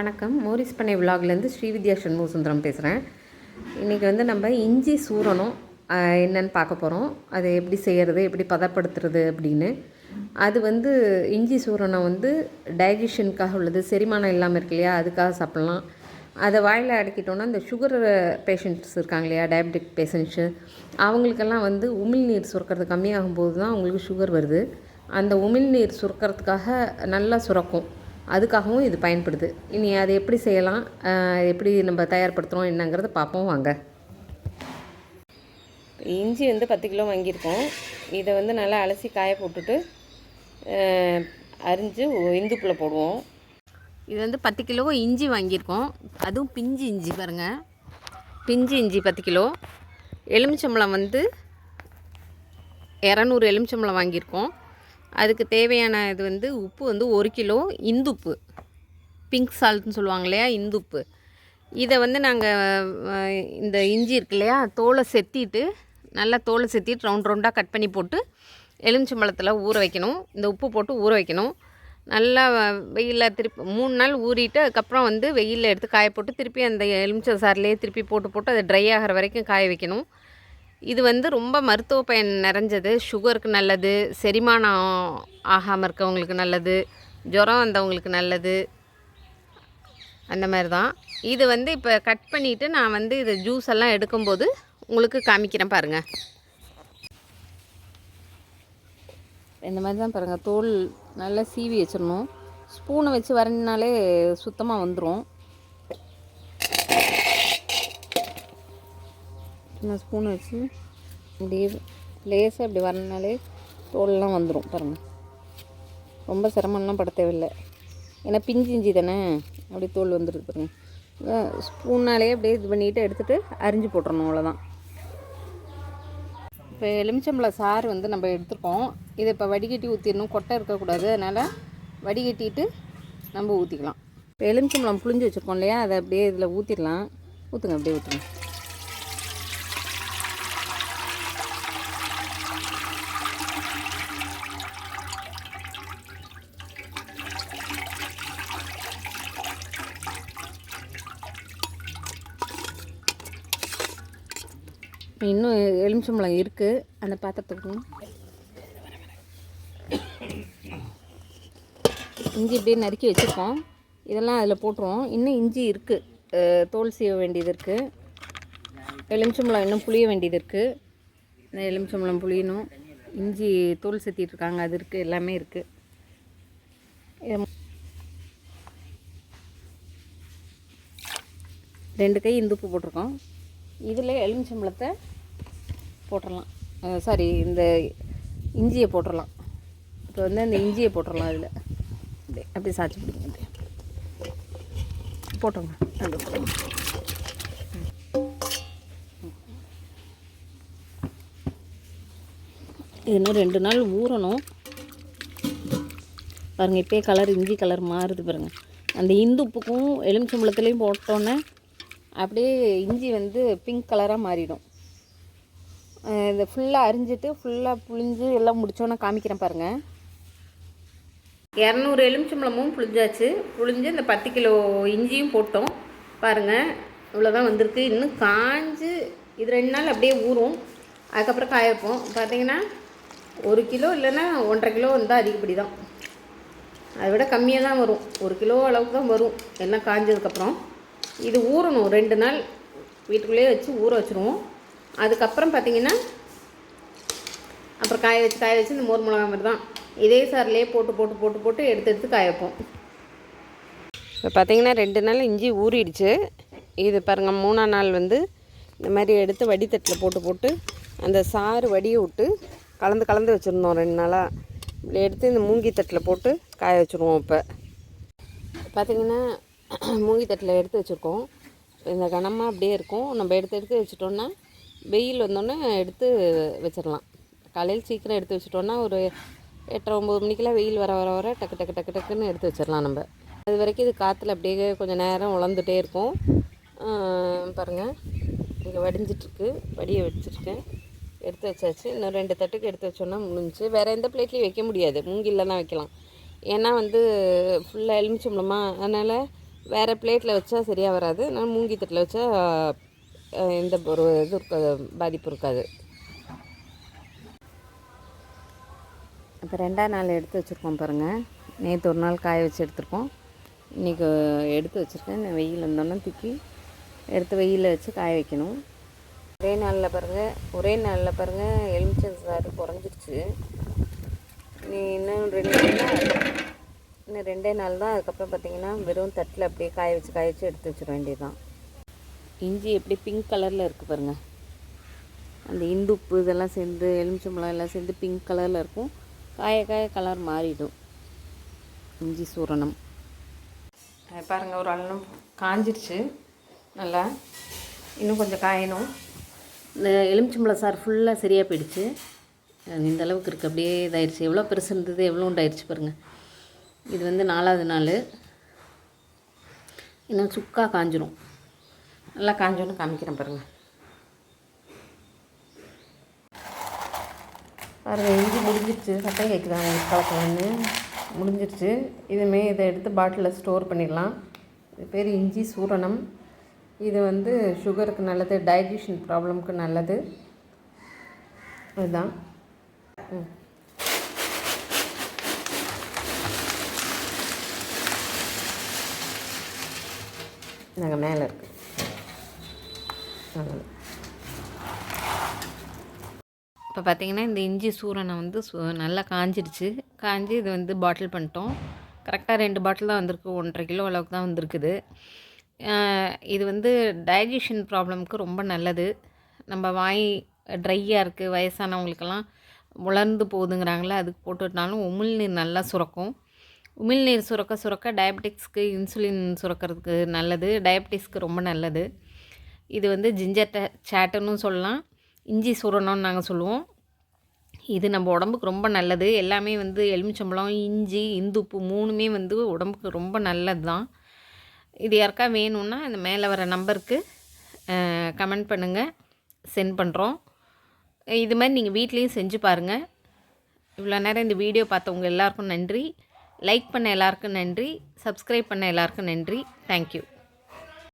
வணக்கம். மோரிஸ் பண்ணை விலாக்லேருந்து ஸ்ரீவித்யா சண்முக சுந்தரம் பேசுகிறேன் இன்றைக்கி வந்து நம்ம இஞ்சி சூரணம் என்னன்னு பார்க்க போகிறோம் அதை எப்படி செய்கிறது எப்படி பதப்படுத்துறது அப்படின்னு. அது வந்து இஞ்சி சூரணம் வந்து டைஜஷனுக்காக உள்ளது. செரிமானம் இல்லாமல் இருக்கு இல்லையா? அதுக்காக சாப்பிட்லாம். அதை வாயில் அடக்கிட்டோன்னா இந்த சுகர் பேஷண்ட்ஸ் இருக்காங்க இல்லையா? டயபெட்டிக் பேஷண்ட்ஸு அவங்களுக்கெல்லாம் வந்து உமிழ்நீர் சுரக்கிறது கம்மியாகும் போது தான் அவங்களுக்கு சுகர் வருது. அந்த உமிழ்நீர் சுரக்கிறதுக்காக நல்லா சுரக்கும். அதுக்காகவும் இது பயன்படுது. இனி அதை எப்படி செய்யலாம்? எப்படி நம்ம தயார்படுத்துகிறோம் என்னங்கிறத பார்ப்போம் வாங்க. இஞ்சி வந்து பத்து கிலோ வாங்கியிருக்கோம். இதை வந்து நல்லா அலசி காய போட்டுட்டு அரிஞ்சு இந்துப்புல போடுவோம். இது வந்து பத்து கிலோ இஞ்சி வாங்கியிருக்கோம். அதுவும் பிஞ்சு இஞ்சி பாருங்கள் பிஞ்சு இஞ்சி பத்து கிலோ. எலுமிச்சம்பழம் வந்து இரநூறு எலுமிச்சம்பழம் வாங்கியிருக்கோம். அதுக்கு தேவையான இது வந்து உப்பு வந்து ஒரு கிலோ இந்துப்பு. பிங்க் சால்ட்னு சொல்லுவாங்க இல்லையா? இந்துப்பு. இதை வந்து நாங்கள் இந்த இஞ்சி இருக்கு இல்லையா? தோலை செத்திட்டு நல்லா தோலை செத்திட்டு ரவுண்ட் ரவுண்டாக கட் பண்ணி போட்டு எலுமிச்சம்பழத்தில் ஊற வைக்கணும். இந்த உப்பு போட்டு ஊற வைக்கணும். நல்லா வெயிலில் திருப்பி மூணு நாள் ஊறிட்டு அதுக்கப்புறம் வந்து வெயிலில் எடுத்து காய போட்டு திருப்பி அந்த எலுமிச்சை சாரிலேயே திருப்பி போட்டு போட்டு அதை ட்ரை ஆகிற வரைக்கும் காய வைக்கணும். இது வந்து ரொம்ப மருத்துவ பயன் நிறைஞ்சது. சுகருக்கு நல்லது செரிமானம் ஆகாமல் இருக்கவங்களுக்கு நல்லது ஜுரம் வந்தவங்களுக்கு நல்லது. அந்த மாதிரி தான் இது வந்து இப்போ கட் பண்ணிவிட்டு நான் வந்து இது ஜூஸ் எல்லாம் எடுக்கும்போது உங்களுக்கு காமிக்கிறேன் பாருங்கள் இந்த மாதிரி தான் பாருங்கள் தோல் நல்லா சீவி வச்சிடணும். ஸ்பூனை வச்சு வரணுனாலே சுத்தமாக வந்துடும் சின்ன ஸ்பூன் வச்சு இப்படியே லேசாக இப்படி வரனாலே தோல்லாம் வந்துடும் பாருங்கள் ரொம்ப சிரமம்லாம் பட தேவையில்லை. ஏன்னா பிஞ்சு இஞ்சி தானே? அப்படியே தோல் வந்துடுது பாருங்கள் ஸ்பூன்னாலே அப்படியே இது பண்ணிட்டு எடுத்துகிட்டு அரிஞ்சு போட்டுறணும் அவ்வளோதான் இப்போ எலுமிச்சம்பழம் சாறு வந்து நம்ம எடுத்துருக்கோம். இதை இப்போ வடிகட்டி ஊற்றிடணும் கொட்டை இருக்கக்கூடாது. அதனால் வடிகட்டிட்டு நம்ம ஊற்றிக்கலாம் இப்போ எலுமிச்சம்பழம் புளிஞ்சு வச்சுருக்கோம் இல்லையா? அதை அப்படியே இதில் ஊற்றிடலாம் ஊற்றுங்க அப்படியே ஊற்றுங்க இன்னும் எலுமிச்சம்பழம் இருக்குது அந்த பாத்திரத்துக்கு இஞ்சி இப்படியே நறுக்கி வச்சுருக்கோம். இதெல்லாம் அதில் போட்டுருவோம். இன்னும் இஞ்சி இருக்குது தோல் சீவ வேண்டியது இருக்குது எலுமிச்சம்பழம் இன்னும் புளிய வேண்டியது இருக்குது இந்த எலுமிச்சம்பழம் புளியணும். இஞ்சி தோல் சேத்திட்டுருக்காங்க அது இருக்குது எல்லாமே இருக்குது ரெண்டு கை இந்துப்பு போட்டிருக்கோம். இதில் எலுமிச்சம்பழத்தை போட்டுடலாம் சாரி இந்த இஞ்சியை போட்டுடலாம் இப்போ வந்து இந்த இஞ்சியை போட்டுடலாம் அதில் அப்படியே அப்படியே சாய்ச்சி பிடிங்க அப்படியே. போட்டோங்க அது இது இன்னும் ரெண்டு நாள் ஊறணும். பாருங்கள் இப்போயே கலர் இஞ்சி கலர் மாறுது பாருங்கள் அந்த இந்து உப்புக்கும் எலுமிச்சம்பழத்துலேயும் போட்டோன்னே அப்படியே இஞ்சி வந்து பிங்க் கலராக மாறிடும். இதை ஃபுல்லாக அரிஞ்சிட்டு ஃபுல்லாக புளிஞ்சு எல்லாம் முடிச்சோன்னே காமிக்கிறேன் பாருங்கள் இரநூறு எலுமிச்சம்பழமும் புளிஞ்சாச்சு புளிஞ்சு இந்த பத்து கிலோ இஞ்சியும் போட்டோம். பாருங்கள் இவ்வளோதான் வந்திருக்கு. இன்னும் காஞ்சு இது ரெண்டு நாள் அப்படியே ஊறும். அதுக்கப்புறம் காய வைப்போம். பார்த்தீங்கன்னா ஒரு கிலோ இல்லைன்னா ஒன்றரை கிலோ வந்தால் அதிகப்படி தான். அதை விட கம்மியாக தான் வரும். ஒரு கிலோ அளவுக்கு தான் வரும். எல்லாம் காஞ்சதுக்கப்புறம். இது ஊறணும். ரெண்டு நாள் வீட்டுக்குள்ளேயே வச்சு ஊற வச்சுருவோம். அதுக்கப்புறம் பார்த்தீங்கன்னா அப்புறம் காய வச்சு காய வச்சு இந்த மோர் மிளகா மாதிரி தான். இதே சாரிலே போட்டு போட்டு போட்டு போட்டு எடுத்து எடுத்து காய வைப்போம். இப்போ பார்த்தீங்கன்னா ரெண்டு நாள் இஞ்சி ஊறிடுச்சு. இது பாருங்கள் மூணாம் நாள் வந்து இந்த மாதிரி எடுத்து வடித்தட்டில் போட்டு போட்டு அந்த சாறு வடியை விட்டு கலந்து கலந்து வச்சுருந்தோம் ரெண்டு நாளாக இப்படி எடுத்து இந்த மூங்கி தட்டில் போட்டு காய வச்சுருவோம் இப்போ. பார்த்தீங்கன்னா மூங்கி தட்டில் எடுத்து வச்சுருக்கோம். இந்த கனமாக அப்படியே இருக்கும். நம்ம எடுத்து எடுத்து வச்சிட்டோன்னா வெயில் வந்தோடனே எடுத்து வச்சிடலாம். காலையில் சீக்கிரம் எடுத்து வச்சிட்டோன்னா ஒரு எட்டரை ஒம்பது மணிக்கெல்லாம் வெயில் வர வர வர டக்கு டக்கு டக்கு டக்குன்னு எடுத்து வச்சிடலாம் நம்ம. அது வரைக்கும் இது காற்றுல அப்படியே கொஞ்சம் நேரம் உழந்துட்டே இருக்கும். பாருங்கள் இங்கே வடிஞ்சிட்ருக்கு. வடியை வச்சுருக்கேன். எடுத்து வச்சாச்சு. இன்னும் ரெண்டு தட்டுக்கு எடுத்து வச்சோன்னா முடிஞ்சுச்சு. வேறு எந்த பிளேட்லேயும் வைக்க முடியாது. மூங்கில்லாம் வைக்கலாம். ஏன்னா வந்து ஃபுல்லாக எலுமிச்சம்பளமாக அதனால் வேறு பிளேட்டில் வச்சா சரியாக வராது. நான் மூங்கி தட்டில் வச்சா எந்த ஒரு இது இருக்காது பாதிப்பு இருக்காது. இப்போ ரெண்டாவது நாள் எடுத்து வச்சுருக்கோம் பாருங்கள் நேற்று ஒரு நாள் காய வச்சு எடுத்துருக்கோம். இன்றைக்கி எடுத்து வச்சுருக்கேன். வெயில் இருந்தோன்னே தூக்கி எடுத்து வெயிலில் வச்சு காய வைக்கணும். ஒரே நாளில் பாருங்கள் ஒரே நாளில் பாருங்கள் எலுமிச்சம் சாறு குறைஞ்சிருச்சு. நீ இன்னும் ரெண்டு நாள் இன்னும் ரெண்டே நாள் தான். அதுக்கப்புறம் பார்த்தீங்கன்னா வெறும் தட்டில் அப்படியே காய வச்சு காய வச்சு எடுத்து வச்சிட வேண்டியதுதான். இஞ்சி எப்படி பிங்க் கலரில் இருக்குது பாருங்கள் அந்த இந்துப்பு இதெல்லாம் சேர்ந்து எலுமிச்சம்பழம் எல்லாம் சேர்ந்து பிங்க் கலரில் இருக்கும். காய காய கலர் மாறிடும். இஞ்சி சூரணம். அது பாருங்க ஒரு அள்ளம் காஞ்சிருச்சு. நல்லா இன்னும் கொஞ்சம் காயணும். இந்த எலுமிச்சம்பழம் சார் ஃபுல்லாக சரியாக போயிடுச்சு. இந்த அளவுக்கு இருக்குது அப்படியே இதாயிடுச்சு எவ்வளோ பெருசு இருந்தது எவ்வளோ உண்டாயிருச்சு பாருங்கள் இது வந்து நாலாவது நாள். இன்னும் சுக்கா காஞ்சிரும். நல்லா காஞ்சோன்னு காமிக்கிறேன் பாருங்கள் பாருங்கள் இஞ்சி முடிஞ்சிருச்சு. சட்டம் கேட்குறாங்க கலக்கலன்னு முடிஞ்சிருச்சு. இதுமே இதை எடுத்து பாட்டிலில் ஸ்டோர் பண்ணிடலாம். இது பேர் இஞ்சி சூரணம். இது வந்து சுகருக்கு நல்லது டைஜஷன் ப்ராப்ளம்க்கு நல்லது. இதுதான் ம். நாங்கள் மேலே இருக்கு. இப்போ பார்த்தீங்கன்னா இந்த இஞ்சி சூரணை வந்து சு நல்லா காஞ்சிடுச்சு. காஞ்சி இது வந்து பாட்டில் பண்ணிட்டோம். கரெக்டாக ரெண்டு பாட்டில் தான் வந்திருக்கு. ஒன்றரை கிலோ அளவுக்கு தான் வந்திருக்குது. இது வந்து டைஜஷன் ப்ராப்ளம்க்கு ரொம்ப நல்லது. நம்ம வாய் ட்ரையாக இருக்குது வயசானவங்களுக்கெல்லாம் உலர்ந்து போகுதுங்கிறாங்களே அதுக்கு போட்டுட்டாலும் உமிழ்நீர் நல்லா சுரக்கும். உமிழ்நீர் சுரக்க சுரக்க டயபெட்டிக்ஸ்க்கு இன்சுலின் சுரக்கிறதுக்கு நல்லது. டயபெட்டிக்ஸ்க்கு ரொம்ப நல்லது. இது வந்து ஜிஞ்சர் சேட்டுன்னு சொல்லலாம். இஞ்சி சுரணும்னு நாங்கள் சொல்லுவோம். இது நம்ம உடம்புக்கு ரொம்ப நல்லது. எல்லாமே வந்து எலுமிச்சம்பழம் இஞ்சி இந்துப்பு மூணுமே வந்து உடம்புக்கு ரொம்ப நல்லது தான் இது யாருக்கா வேணும்னா இந்த மேலே வர நம்பருக்கு கமெண்ட் பண்ணுங்கள் சென்ட் பண்ணுறோம் இது மாதிரி நீங்கள் வீட்லேயும் செஞ்சு பாருங்கள் இவ்வளோ நேரம் இந்த வீடியோ பார்த்தவங்க எல்லாருக்கும் நன்றி. லைக் பண்ண எல்லாருக்கும் நன்றி சப்ஸ்கிரைப் பண்ண எல்லாருக்கும் நன்றி. தேங்க்யூ